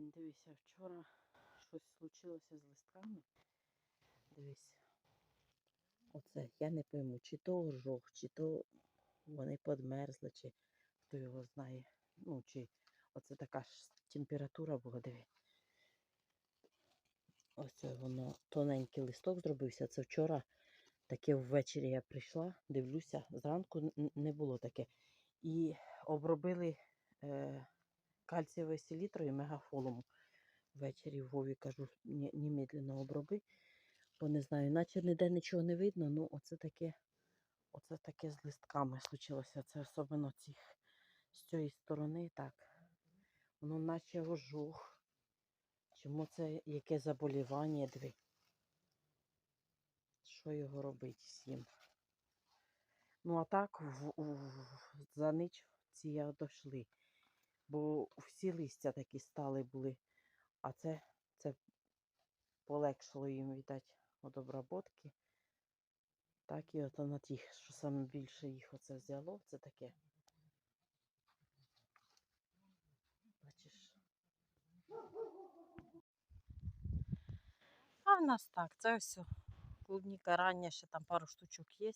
Дивися, вчора щось случилося з листками. Дивись. Оце я не пойму, чи то ожог, чи то вони подмерзли, чи хто його знає. Ну, чи оце така ж температура була, диви. Ось воно тоненький листок зробився. Це вчора таке ввечері я прийшла, дивлюся, зранку не було таке. І обробили е, кальцієвою селітрою мегафолом. Ввечері Вові кажу, «Ні- немедленно оброби, бо не знаю, наче ніде нічого не видно, ну оце таке, оце таке з листками случилося. Це особливо цих з цієї сторони, так. Воно наче ожог. Чому це яке заболівання, диви. Що його робити з ним? Ну, а так в, в, за ніч ці дошли. Бо всі листя такі стали були. А це, це полегшило їм, видать, від обработки. Так і от на тих, що саме більше їх оце взяло, це таке. Бачиш. А в нас так, це все. Клубніка рання, ще там пару штучок є.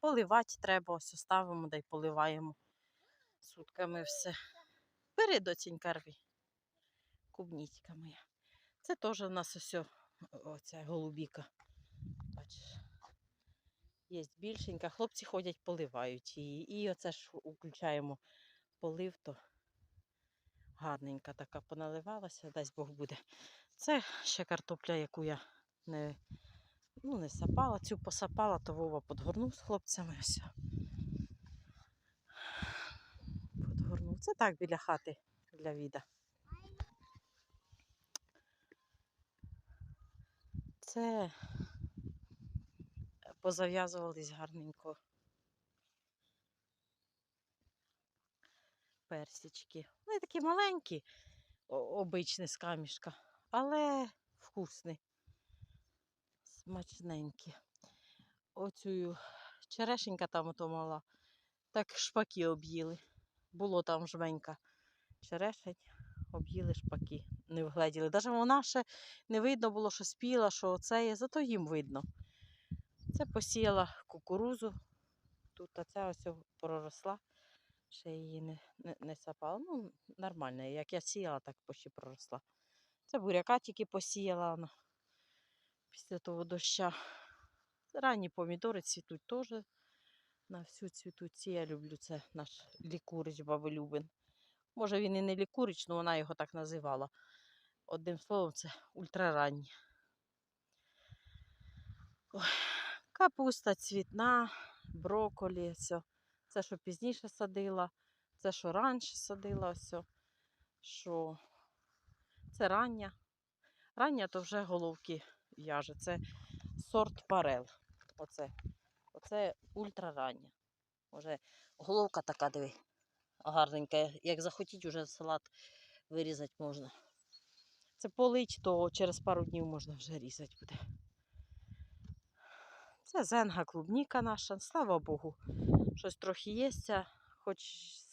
Поливати треба, ось ставимо да й поливаємо сутками все. Бери, доцінька, рви. Клубнічка моя. Це теж у нас ось оця голубіка. Бачиш. Є більшенька. Хлопці ходять, поливають її. І оце ж включаємо полив, то гарненька така поналивалася, дасть Бог буде. Це ще картопля, яку я не, ну, не сапала, цю посапала, то Вова подгорнув з хлопцями. Ось. Це так біля хати для віда. Це позав'язувались гарненько персички. Вони такі маленькі, обичні з камішка, але вкусні, смачненькі. Оцю черешенька там ото мала, так шпаки об'їли. Було там жменька черешень, об'їли шпаки, не вгледіли. Навіть вона ще не видно було, що спіла, що це є, зато їм видно. Це посіяла кукурузу. Тут оця ось проросла. Ще її не, не, не сапала. Ну, нормально. Як я сіяла, так почти проросла. Це буряка тільки посіяла вона після того доща. Ранні помідори цвітуть теж. На всю цвітуть. Ці я люблю. Це наш лікурич баби. Може він і не лікурич, але вона його так називала. Одним словом, це ультраранні. Капуста цвітна, брокколі, все. Це, що пізніше садила, це, що раніше садила, все. Що це рання. Рання то вже головки в'яже. Це сорт парел. Оце, оце ультрарання. Може, головка така, диви, гарненька. Як захотіть, уже салат вирізати можна. Це полить, то через пару днів можна вже різати буде. Це зенга клубніка наша, слава Богу. Щось трохи є, хоч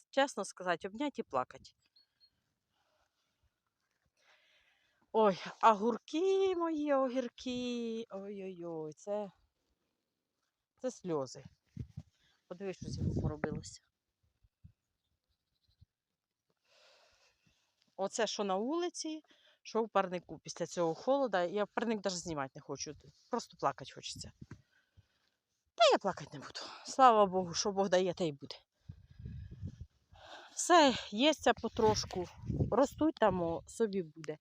чесно сказати, обняти і плакати. Ой, огурки мої огірки. Ой-ой-ой, це, це сльози. Подивись, що з ним поробилося. Оце, що на вулиці, що в парнику після цього холода. Я парник навіть знімати не хочу. Просто плакати хочеться. Та я плакати не буду. Слава Богу, що Бог дає, та й буде. Все, їсться потрошку. Ростуть там, собі буде.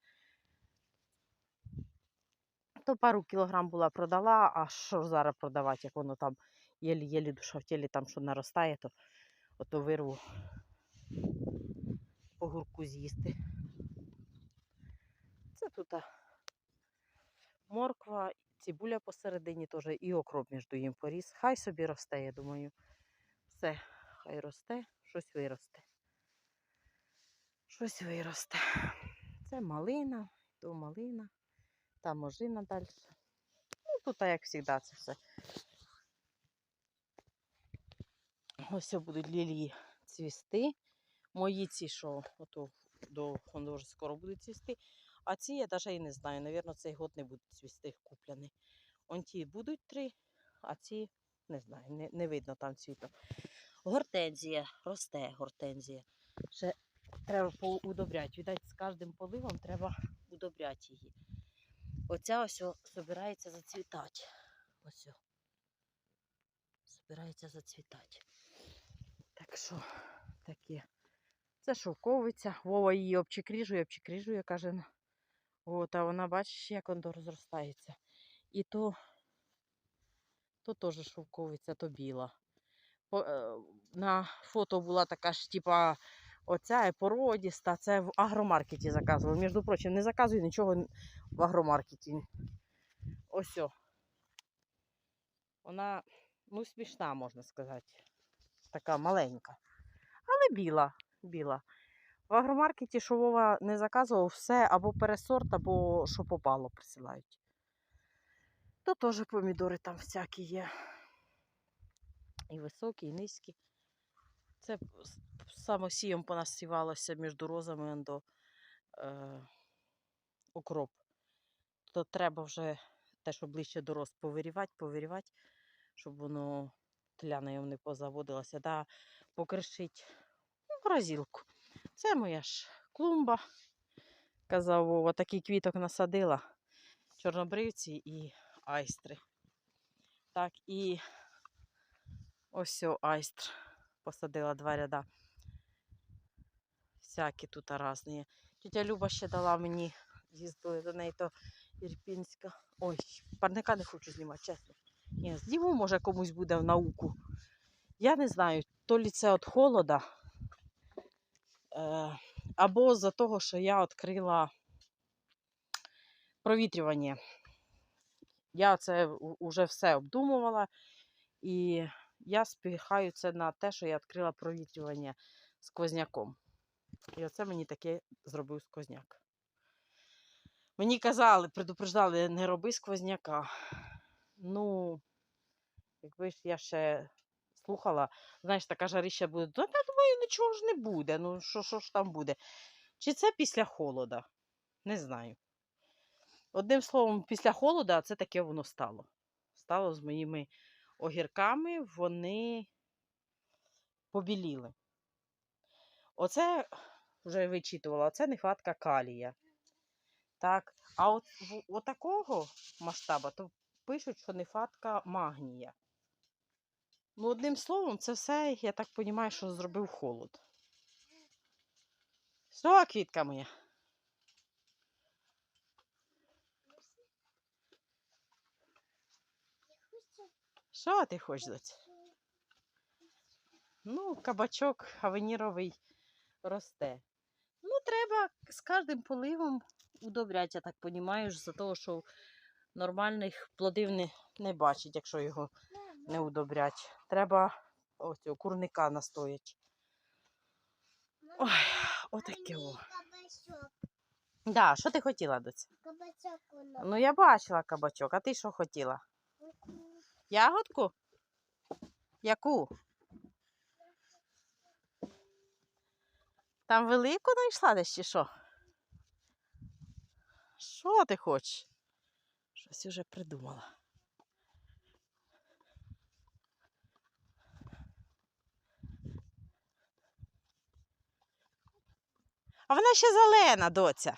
То пару кілограм була продала, а що зараз продавати, як воно там єлі-єлі душа в тілі там що наростає, то ото вирву огурку з'їсти. Це тут морква, цибуля посередині теж і окроп між їм поріс. Хай собі росте, я думаю. Все, хай росте, щось виросте. Щось виросте. Це малина, то малина, там ожина далі. Ну, тут, як завжди, це все. Ось будуть лілії цвісти. Мої ці, що ото до вже скоро будуть цвісти. А ці я навіть і не знаю. Навірно, цей год не будуть цвісти куплені. Он ті будуть три, а ці не знаю, не, не видно там цвіту. Гортензія, росте гортензія. Ще треба поудобряти. Відать, з кожним поливом треба удобряти її. Оця ось збирається зацвітати. Ось. Збирається зацвітати. Так що таке. Це шовковиця. Вова її обчикріжує, обчикріжує, каже. От, а вона бачиш, як воно розростається. І то, то теж шовковиця, то біла. По, е, на фото була така ж, типа, оця породіста. Це в агромаркеті заказували. Між прочим, не заказую нічого в агромаркеті. Ось. о. Вона, ну, смішна, можна сказати. Така маленька. Але біла. біла. В агромаркеті, що Вова не заказував, все або пересорт, або що попало, присилають. То теж помідори там всякі є. І високі, і низькі. Це самосієм понасівалося між розами до е, укроп. То треба вже те, що ближче до роз, повирівати, повирівати, щоб воно тля на не позаводилося. Да, покришить ну, морозилку. Це моя ж клумба. Казав Вова, такий квіток насадила. Чорнобривці і айстри. Так, і ось айстр. Посадила два ряда. Всякі тут різні. Тетя Люба ще дала мені, їздили до неї, то Ірпінська. Ой, парника не хочу знімати, чесно. Ні, зніму, може комусь буде в науку. Я не знаю, то лі це від холода, е, або з-за того, що я відкрила провітрювання. Я це вже все обдумувала, і я спіхаю це на те, що я відкрила провітрювання сквозняком. І оце мені таке зробив сквозняк. Мені казали, предупреждали, не роби сквозняка. Ну, якби ж я ще слухала, знаєш, така жарища буде, та я думаю, нічого ж не буде. Ну, що, що ж там буде? Чи це після холода? Не знаю. Одним словом, після холода це таке воно стало. Стало з моїми огірками, вони побіліли. Оце вже вичитувала, це нехватка калія. Так. А от в такого масштабу, то пишуть, що нехватка магнія. Ну, одним словом, це все, я так розумію, що зробив холод. Що, квітка моя? Що ти хочеш? Ну, кабачок авеніровий росте. Треба з кожним поливом удобряти, я так розумію, за того, що нормальних плодів не, не бачить, якщо його не удобрять. Треба оцього курника настоять. Ой, отаке о. Да, що ти хотіла, доця? Кабачок. Ну, я бачила кабачок, а ти що хотіла? Ягодку? Яку? Там велику знайшла десь чи що? Що ти хочеш? Щось уже придумала. А вона ще зелена, доця.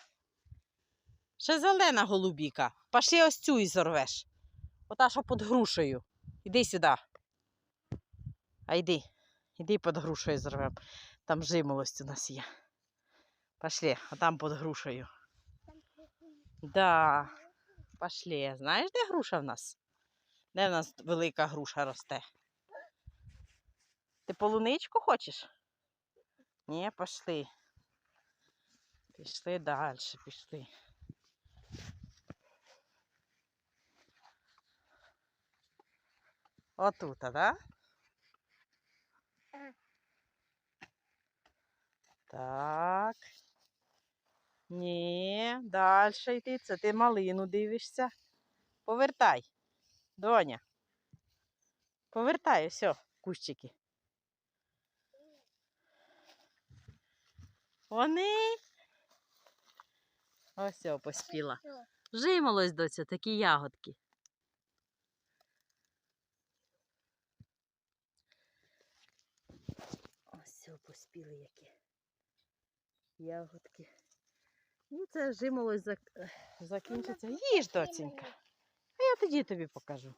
Ще зелена голубіка. Пошли ось цю і зорвеш. Ота, що під грушею. Іди сюди. А йди. Іди під грушею зорвем. Там жимолость у нас є. Пошли, а там під грушею. Да. Пошли. Знаєш, де груша в нас? Де в нас велика груша росте? Ти полуничку хочеш? Ні, пошли. Пішли далі, пішли. Отут, а, да? Так. Ні, далі йти. Це ти малину дивишся. Повертай. Доня. Повертай, все, кущики. Вони Ось поспіла. Жимолось, доця, такі ягодки. Ось поспіли які. Ягодки. Ну, це жимолось зак... закінчиться. Їж, доцінька. А я тоді тобі покажу.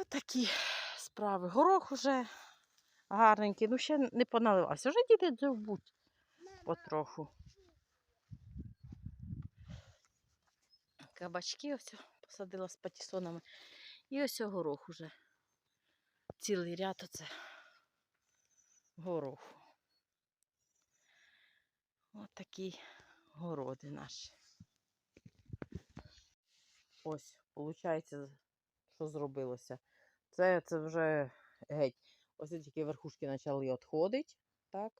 Отакі справи. Горох уже гарненький. Ну, ще не поналивався. Вже діти дзьобуть потроху. Кабачки ось посадила з патісонами. І ось горох уже. Цілий ряд оце гороху. Ось такі городи наші. Ось, виходить, що зробилося. Це, це вже геть. Ось тільки верхушки почали відходити, так?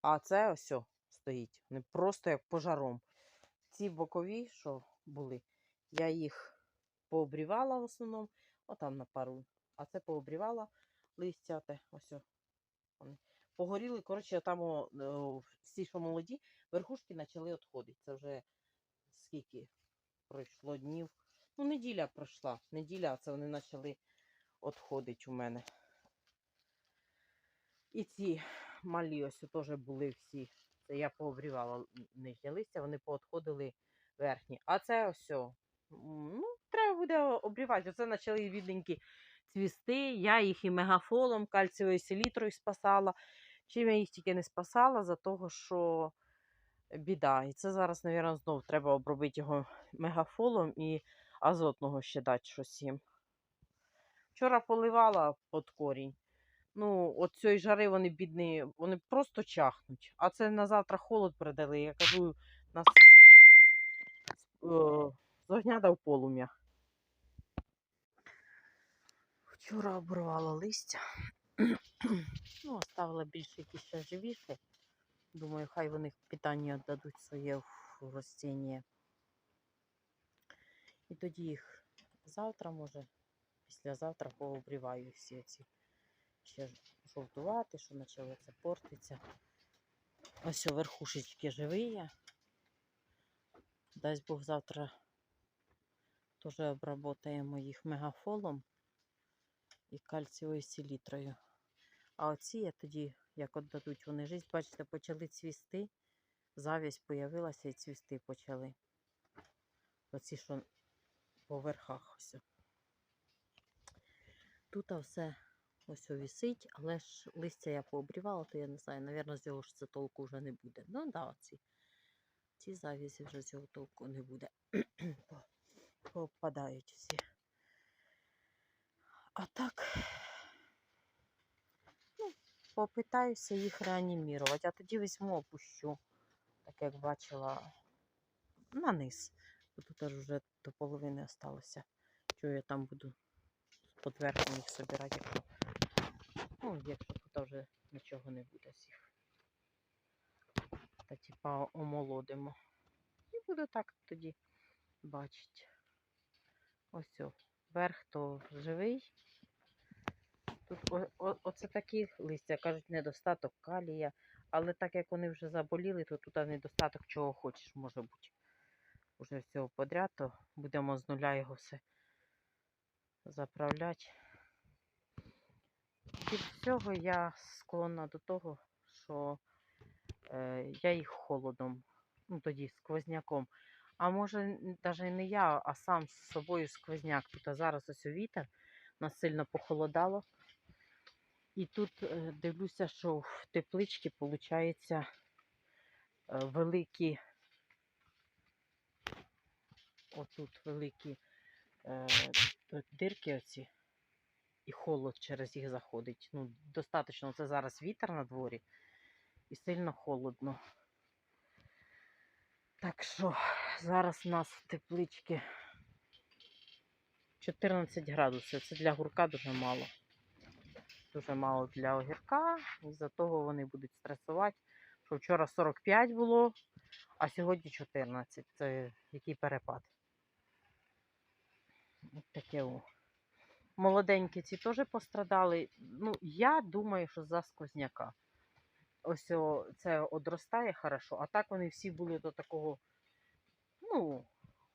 А це ось стоїть. Вони просто як пожаром. Ці бокові, що були, я їх пообрівала в основному, отам на пару. А це пообрівала листя, те, ось вони. Погоріли, коротше, там о, о, всі, що молоді, верхушки почали відходити. Це вже скільки пройшло днів. Ну, неділя пройшла. Неділя, це вони почали відходити у мене. І ці малі ось теж були всі. Це я пообрівала нижнє листя, вони поотходили верхні. А це ось. Ну, треба буде обрівати. Оце почали відненькі цвісти. Я їх і мегафолом, кальцієвою селітрою спасала. Чим я їх тільки не спасала, за того, що біда. І це зараз, мабуть, знов треба обробити його мегафолом і азотного ще дати щось їм. Вчора поливала під корінь. Ну, от цієї жари вони бідні, вони просто чахнуть. А це на завтра холод передали. Я кажу, нас е, з огня дав полум'я. Вчора обривала листя. ну, оставила більше якісь ще живіші. Думаю, хай вони питання дадуть своє в ростіння. І тоді їх завтра, може, післязавтра пообріваю всі ці ще жовтувати, що почало це портиться. Ось верхушечки живі. Дасть Бог завтра теж обработаємо їх мегафолом і кальцієвою селітрою. А оці я тоді, як от дадуть вони життя, бачите, почали цвісти. Завість появилася і цвісти почали. Оці, що по верхах ось. Тут все ось висить, але ж листя я пообрівала, то я не знаю, навірно, з цього ж це толку вже не буде. Ну да, ці, ці завізі вже з цього толку не буде. По- Попадають всі. А так, ну, попитаюся їх реанімірувати, а тоді візьму, опущу, так як бачила, на низ. Бо Тут аж вже до половини осталося. Що я там буду під верхом їх собирати, якщо, ну, якщо тут вже нічого не буде з їх. Та типа омолодимо. І буду так тоді бачити. Ось о, верх то живий. Тут о, о, оце такі листя, кажуть, недостаток калія. Але так як вони вже заболіли, то тут недостаток чого хочеш може бути. Уже всього подряд, то будемо з нуля його все заправляти. Від всього я склонна до того, що е, я їх холодом, ну тоді сквозняком. А може, навіть не я, а сам з собою сквозняк. Тут зараз ось вітер, нас сильно похолодало. І тут е, дивлюся, що в тепличці, виходить, великі, отут великі е, дирки оці, і холод через їх заходить. Ну, достатньо, це зараз вітер на дворі і сильно холодно. Так що зараз у нас в тепличці 14 градусів. Це для гурка дуже мало. Дуже мало для огірка. Із-за того вони будуть стресувати. Що вчора 45 було, а сьогодні 14. Це який перепад. От таке о. Молоденькі ці теж пострадали. Ну, я думаю, що за сквозняка. ось о, це одростає хорошо, а так вони всі були до такого, ну,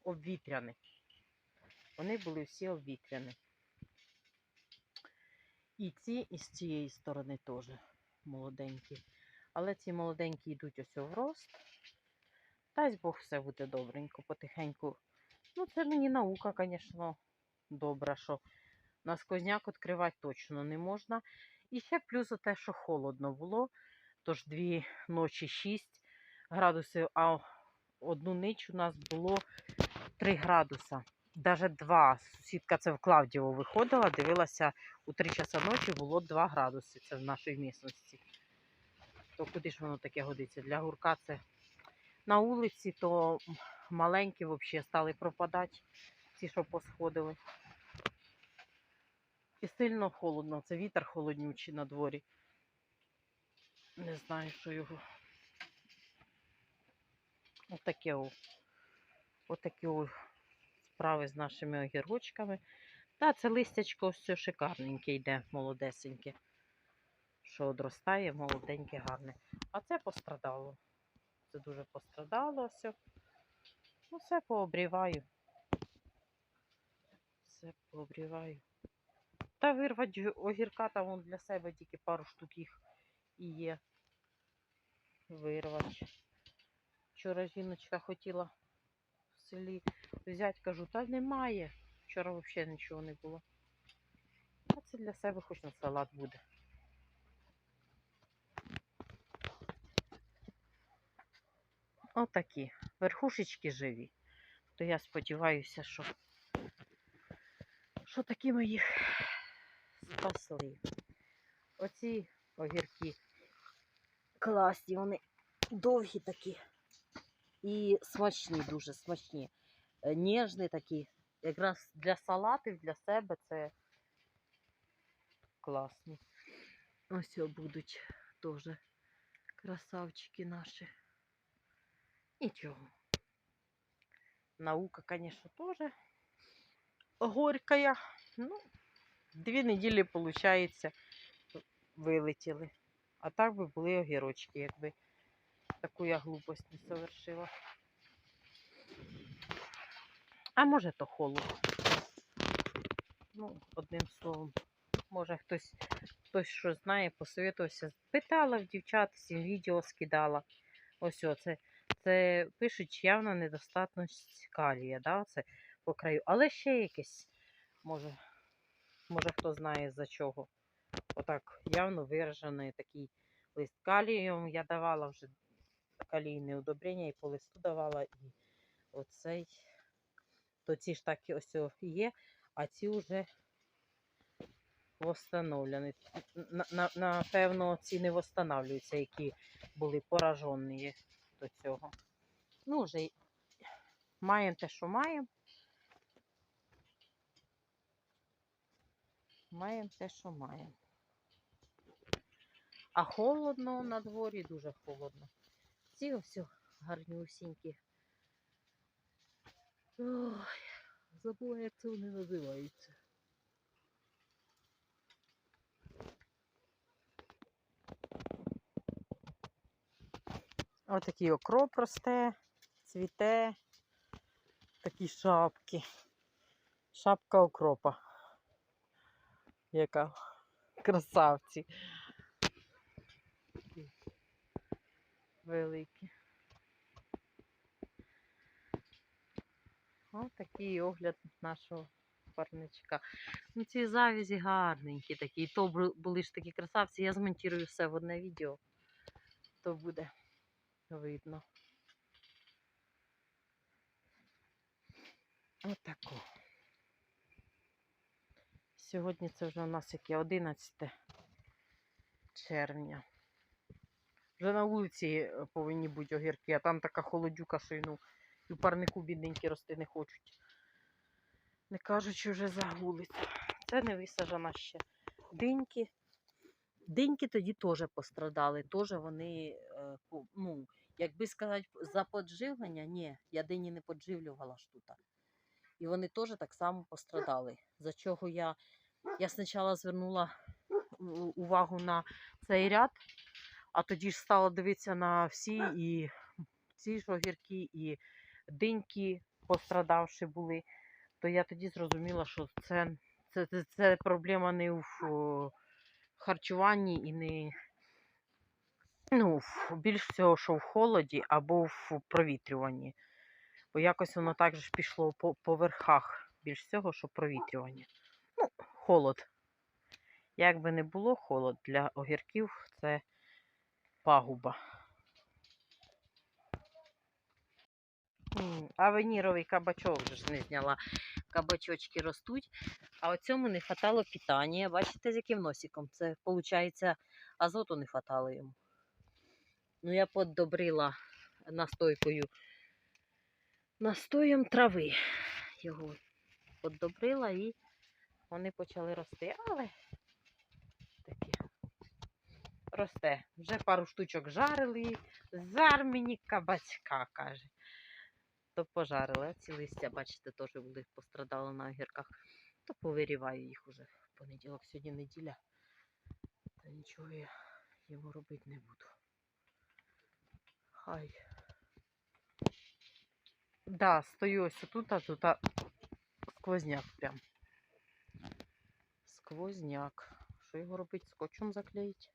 обвітряні. Вони були всі обвітряні. І ці, і з цієї сторони теж молоденькі. Але ці молоденькі йдуть ось в рост. Дасть Бог все буде добренько, потихеньку. Ну, це мені наука, звісно, добра, що на сквозняк відкривати точно не можна. І ще плюс те, що холодно було. Тож дві ночі 6 градусів, а одну ніч у нас було 3 градуса. Навіть 2. Сусідка це в Клавдіво виходила, дивилася у 3 часа ночі було 2 градуси. Це в нашій місності. То куди ж воно таке годиться? Для гурка це на вулиці, то маленькі взагалі стали пропадати, ці, що посходили. І сильно холодно, це вітер холоднючий на дворі. Не знаю, що його. Отаке о. Отакі о справи з нашими огірочками. Та це листячко все шикарненьке йде, молодесеньке. Що одростає, молоденьке, гарне. А це пострадало. Це дуже пострадало все. Ну, все пообріваю. Все пообріваю. Та вирвати огірка там для себе тільки пару штук їх і є. Вирвати. Вчора жіночка хотіла в селі взяти, кажу, та немає. Вчора взагалі нічого не було. А це для себе хоч на салат буде. Отакі. Верхушечки живі. То я сподіваюся, що, що такі ми їх спасли. Оці огірки класні, вони довгі такі і смачні, дуже смачні. Е, Ніжні такі. Якраз для салатів, для себе це класні. Ось будуть теж красавчики наші. Нічого. Наука, звісно, теж горькая. Ну, дві неділі, виходить, вилетіли. А так би були огірочки, якби таку я глупость не совершила. А може то холод. Ну, одним словом, може хтось, хтось що знає, посовітувався. Питала в дівчат, всім відео скидала. Ось оце. Це пишуть явно недостатність калія, да, це по краю. Але ще якесь, може, може хто знає за чого. Отак явно виражений такий лист калієм. Я давала вже калійне удобрення і по листу давала, і оцей, то ці ж так ось є, а ці вже на- Напевно, ці не восстанавлюються, які були поражені до цього. Ну, вже маємо те, що маємо. Маємо те, що маємо. А холодно на дворі, дуже холодно. Ці ось гарнюсінькі. Ой, забула, як це вони називаються. Ось такий окроп росте, цвіте, такі шапки. Шапка окропа. Яка красавці. Великі. Ось такий огляд нашого парничка. Ну, ці завязі гарненькі такі. І то були ж такі красавці. Я змонтую все в одне відео. То буде видно. Отако. Сьогодні це вже у нас яке 11 червня. Вже на вулиці е, повинні бути огірки, а там така холодюка, що й, ну, і в парнику бідненькі рости не хочуть. Не кажучи вже за вулицю. Це не висаджена ще. Диньки. Диньки тоді теж пострадали. Теж вони, е, ну, якби сказати, за подживлення, ні, я дині не подживлювала ж тут. І вони теж так само пострадали. За чого я, я спочатку звернула увагу на цей ряд. А тоді ж стала дивитися на всі і ці ж огірки, і диньки пострадавші були. То я тоді зрозуміла, що це, це, це, це проблема не в о, харчуванні і не ну, в- більш всього, що в холоді або в провітрюванні. Бо якось воно так же пішло по, по верхах більш всього, що провітрювання. Ну, холод. Як би не було, холод для огірків це пагуба. А кабачок вже ж не зняла. Кабачочки ростуть. А оцьому не хватало питання. Бачите, з яким носиком? Це, виходить, азоту не хватало йому. Ну, я подобрила настойкою. Настоєм трави. Його подобрила і вони почали рости. Але росте. Вже пару штучок жарили. Зар мені кабачка, каже. То пожарили. А ці листя, бачите, теж були пострадали на огірках. То повиріваю їх уже в понеділок. Сьогодні неділя. Та нічого я йому робити не буду. Хай. Да, стою ось тут, а тут а, сквозняк прям. Сквозняк. Що його робити? Скотчем заклеїть?